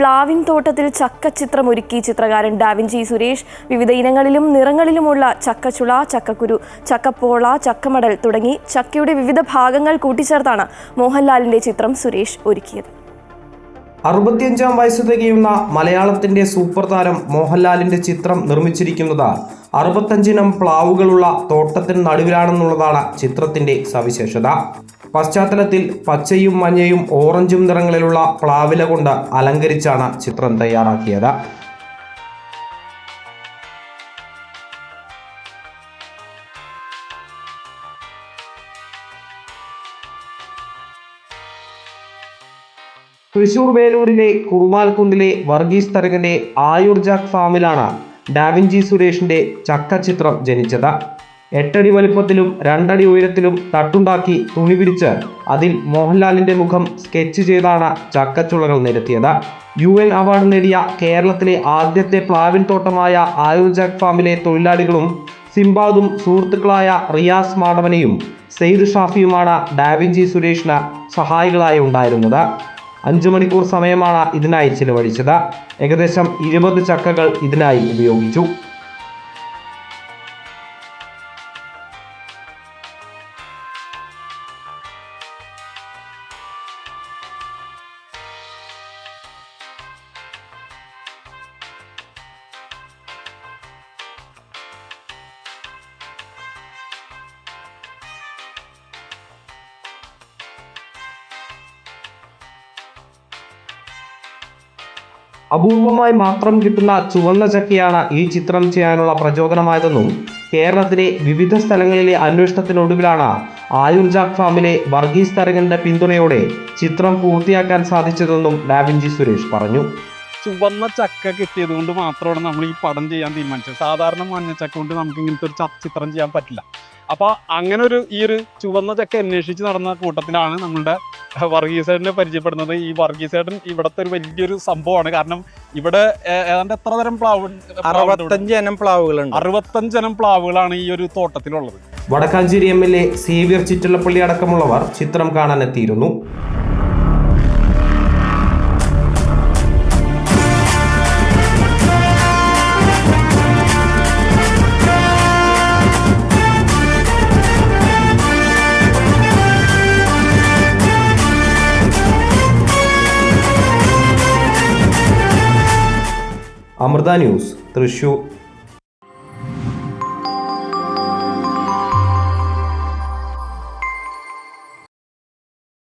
പ്ലാവിൻ തോട്ടത്തിൽ ചക്കച്ചിത്രം ഒരുക്കി ചിത്രകാരൻ ഡാവിൻജി സുരേഷ്. വിവിധ ഇനങ്ങളിലും നിറങ്ങളിലുമുള്ള ചക്കച്ചുള ചക്കക്കുരു ചക്കപ്പോള ചക്കമടൽ തുടങ്ങി ചക്കയുടെ വിവിധ ഭാഗങ്ങൾ കൂട്ടിച്ചേർത്താണ് മോഹൻലാലിന്റെ ചിത്രം സുരേഷ് ഒരുക്കിയത്. അറുപത്തിയഞ്ചാം വയസ്സ് തികയുന്ന മലയാളത്തിന്റെ സൂപ്പർ താരം മോഹൻലാലിന്റെ ചിത്രം നിർമ്മിച്ചിരിക്കുന്നത് അറുപത്തഞ്ചിനം പ്ലാവുകളുള്ള തോട്ടത്തിന് നടുവിലാണെന്നുള്ളതാണ് ചിത്രത്തിന്റെ സവിശേഷത. പശ്ചാത്തലത്തിൽ പച്ചയും മഞ്ഞയും ഓറഞ്ചും നിറങ്ങളിലുള്ള പ്ലാവില കൊണ്ട് അലങ്കരിച്ചാണ് ചിത്രം തയ്യാറാക്കിയത്. തൃശൂർ വേലൂരിലെ കുറുമാൽക്കുന്നിലെ വർഗീസ് തരകന്റെ ആയുർജാക് ഫാമിലാണ് ഡാവിൻജി സുരേഷിന്റെ ചക്ക ചിത്രം ജനിച്ചത്. എട്ടടി വലിപ്പത്തിലും രണ്ടടി ഉയരത്തിലും തട്ടുണ്ടാക്കി തുണി പിരിച്ച് അതിൽ മോഹൻലാലിന്റെ മുഖം സ്കെച്ച് ചെയ്താണ് ചക്കച്ചുളകൾ നിരത്തിയത്. യു എൻ അവാർഡ് നേടിയ കേരളത്തിലെ ആദ്യത്തെ പ്ലാവിൻ തോട്ടമായ ആയുർജാക് ഫാമിലെ തൊഴിലാളികളും സിംബാദും സുഹൃത്തുക്കളായ റിയാസ് മാടവനെയും സെയ്ദ് ഷാഫിയുമാണ് ഡാവിഞ്ചി സുരേഷിന് സഹായികളായി ഉണ്ടായിരുന്നത്. അഞ്ചു മണിക്കൂർ സമയമാണ് ഇതിനായി ചിലവഴിച്ചത്. ഏകദേശം ഇരുപത് ചക്കകൾ ഇതിനായി ഉപയോഗിച്ചു. അപൂർവമായി മാത്രം കിട്ടുന്ന ചുവന്ന ചക്കയാണ് ഈ ചിത്രം ചെയ്യാനുള്ള പ്രചോദനമായതെന്നും കേരളത്തിലെ വിവിധ സ്ഥലങ്ങളിലെ അന്വേഷണത്തിനൊടുവിലാണ് ആയുർ ഫാമിലെ വർഗീസ് തരകന്റെ പിന്തുണയോടെ ചിത്രം പൂർത്തിയാക്കാൻ സാധിച്ചതെന്നും ഡാവിഞ്ചി സുരേഷ് പറഞ്ഞു. ചുവന്ന ചക്ക കിട്ടിയത് കൊണ്ട് മാത്രമാണ് നമ്മൾ ഈ പടം ചെയ്യാൻ തീരുമാനിച്ചത്. സാധാരണ മഞ്ഞ ചക്ക കൊണ്ട് നമുക്ക് ഇങ്ങനത്തെ ഒരു ചിത്രം ചെയ്യാൻ പറ്റില്ല. അപ്പോൾ അങ്ങനെ ഒരു ഈ ഒരു ചുവന്ന ചക്ക അന്വേഷിച്ച് നടന്ന കൂട്ടത്തിലാണ് നമ്മളുടെ വർഗീസേട്ടനെ പരിചയപ്പെടുന്നത് ഈ വർഗീസേട്ടൻ ഇവിടത്തെ ഒരു വലിയൊരു സംഭവമാണ്. കാരണം ഇവിടെ ഏതാണ്ട് എത്ര തരം പ്ലാവ് അറുപത്തഞ്ച് ഇനം പ്ലാവുകളുണ്ട്. അറുപത്തഞ്ചനം പ്ലാവുകളാണ് ഈ ഒരു തോട്ടത്തിലുള്ളത്. Vadakkanchery M L A Xavier Chittilappilly അടക്കമുള്ളവർ ചിത്രം കാണാനെത്തിയിരുന്നു. അമൃത ന്യൂസ് തൃശൂർ.